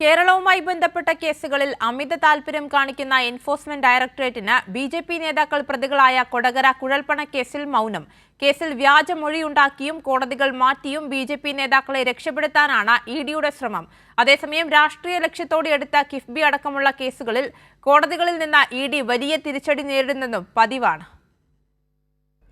കേരളവുമായി ബന്ധപ്പെട്ട കേസുകളിൽ അമിത താൽപര്യം കാണിക്കുന്ന എൻഫോഴ്സ്മെന്റ് ഡയറക്ടറേറ്റിന് ബി ജെ പി നേതാക്കൾ പ്രതികളായ കൊടകര കുഴൽപ്പണ കേസിൽ മൗനം. കേസിൽ വ്യാജ മൊഴിയുണ്ടാക്കിയും കോടതികൾ മാറ്റിയും ബി ജെ പി നേതാക്കളെ രക്ഷപ്പെടുത്താനാണ് ഇ ഡിയുടെ ശ്രമം. അതേസമയം രാഷ്ട്രീയ ലക്ഷ്യത്തോടെ എടുത്ത കിഫ്ബി അടക്കമുള്ള കേസുകളിൽ കോടതികളിൽ നിന്ന് ഇ ഡി വലിയ തിരിച്ചടി നേരിടുന്നതും പതിവാണ്.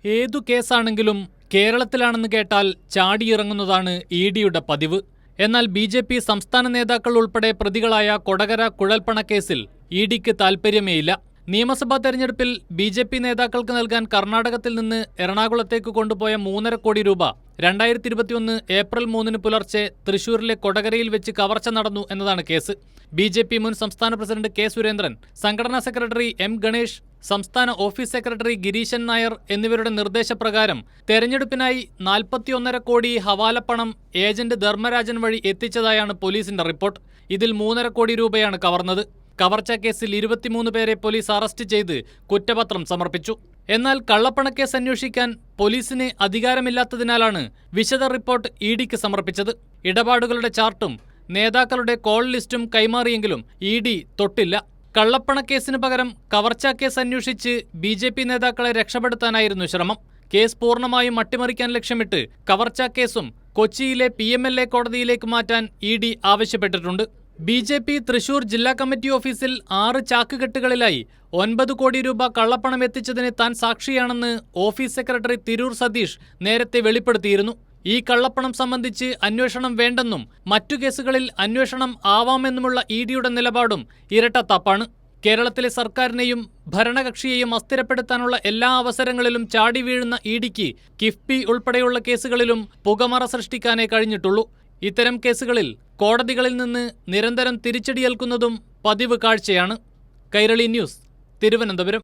ഏതു കേസാണെങ്കിലും കേരളത്തിലാണെന്ന് കേട്ടാൽ ചാടിയിറങ്ങുന്നതാണ് ഇ ഡിയുടെ പതിവ്. എന്നാൽ ബി ജെ പി സംസ്ഥാന നേതാക്കൾ ഉൾപ്പെടെ പ്രതികളായ കൊടകര കുഴൽപ്പണക്കേസിൽ ഇ ഡിക്ക് താൽപ്പര്യമേയില്ല നിയമസഭാ തെരഞ്ഞെടുപ്പിൽ ബി ജെ പി നേതാക്കൾക്ക് നൽകാൻ കർണാടകത്തിൽ നിന്ന് എറണാകുളത്തേക്ക് കൊണ്ടുപോയ മൂന്നര കോടി രൂപ രണ്ടായിരത്തി ഇരുപത്തിയൊന്ന് ഏപ്രിൽ മൂന്നിന് പുലർച്ചെ തൃശൂരിലെ കൊടകരയിൽ വെച്ച് കവർച്ച നടന്നു എന്നതാണ് കേസ്. ബി ജെ പി മുൻ സംസ്ഥാന പ്രസിഡന്റ് കെ സുരേന്ദ്രൻ സംഘടനാ സെക്രട്ടറി എം ഗണേഷ് സംസ്ഥാന ഓഫീസ് സെക്രട്ടറി ഗിരീശൻ നായർ എന്നിവരുടെ നിർദ്ദേശപ്രകാരം തെരഞ്ഞെടുപ്പിനായി നാൽപ്പത്തിയൊന്നര കോടി ഹവാലപ്പണം ഏജന്റ് ധർമ്മരാജൻ വഴി എത്തിച്ചതായാണ് പോലീസിന്റെ റിപ്പോർട്ട്. ഇതിൽ മൂന്നര കോടി രൂപയാണ് കവർന്നത്. കവർച്ചാ കേസിൽ ഇരുപത്തിമൂന്ന് പേരെ പോലീസ് അറസ്റ്റ് ചെയ്ത് കുറ്റപത്രം സമർപ്പിച്ചു. എന്നാൽ കള്ളപ്പണക്കേസ് അന്വേഷിക്കാൻ പോലീസിന് അധികാരമില്ലാത്തതിനാലാണ് വിശദ റിപ്പോർട്ട് ഇ ഡിക്ക് സമർപ്പിച്ചത്. ഇടപാടുകളുടെ ചാർട്ടും നേതാക്കളുടെ കോൾ ലിസ്റ്റും കൈമാറിയെങ്കിലും ഇ ഡി തൊട്ടില്ല. കള്ളപ്പണക്കേസിന് പകരം കവർച്ചാ കേസ് അന്വേഷിച്ച് ബി ജെ പി നേതാക്കളെ രക്ഷപ്പെടുത്താനായിരുന്നു ശ്രമം. കേസ് പൂർണമായും അട്ടിമറിക്കാൻ ലക്ഷ്യമിട്ട് കവർച്ചാ കേസും കൊച്ചിയിലെ പി എം എൽ എ കോടതിയിലേക്ക് മാറ്റാൻ ഇ ഡി ആവശ്യപ്പെട്ടിട്ടുണ്ട്. ബി ജെ പി തൃശൂർ ജില്ലാ കമ്മിറ്റി ഓഫീസിൽ ആറ് ചാക്കുകെട്ടുകളിലായി ഒൻപത് കോടി രൂപ കള്ളപ്പണം എത്തിച്ചതിന് താൻ സാക്ഷിയാണെന്ന് ഓഫീസ് സെക്രട്ടറി തിരൂർ സതീഷ് നേരത്തെ വെളിപ്പെടുത്തിയിരുന്നു. ഈ കള്ളപ്പണം സംബന്ധിച്ച് അന്വേഷണം വേണ്ടെന്നും മറ്റു കേസുകളിൽ അന്വേഷണം ആവാമെന്നുമുള്ള ഇ ഡിയുടെ നിലപാടും ഇരട്ടത്താപ്പാണ് കേരളത്തിലെ സർക്കാരിനെയും ഭരണകക്ഷിയെയും അസ്ഥിരപ്പെടുത്താനുള്ള എല്ലാ അവസരങ്ങളിലും ചാടി വീഴുന്ന ഇ ഡിക്ക് കിഫ്ബി ഉൾപ്പെടെയുള്ള കേസുകളിലും പുകമറ സൃഷ്ടിക്കാനേ കഴിഞ്ഞിട്ടുള്ളൂ. ഇത്തരം കേസുകളിൽ കോടതികളിൽ നിന്ന് നിരന്തരം തിരിച്ചടിയേൽക്കുന്നതും പതിവ് കാഴ്ചയാണ്. കൈരളി ന്യൂസ് തിരുവനന്തപുരം.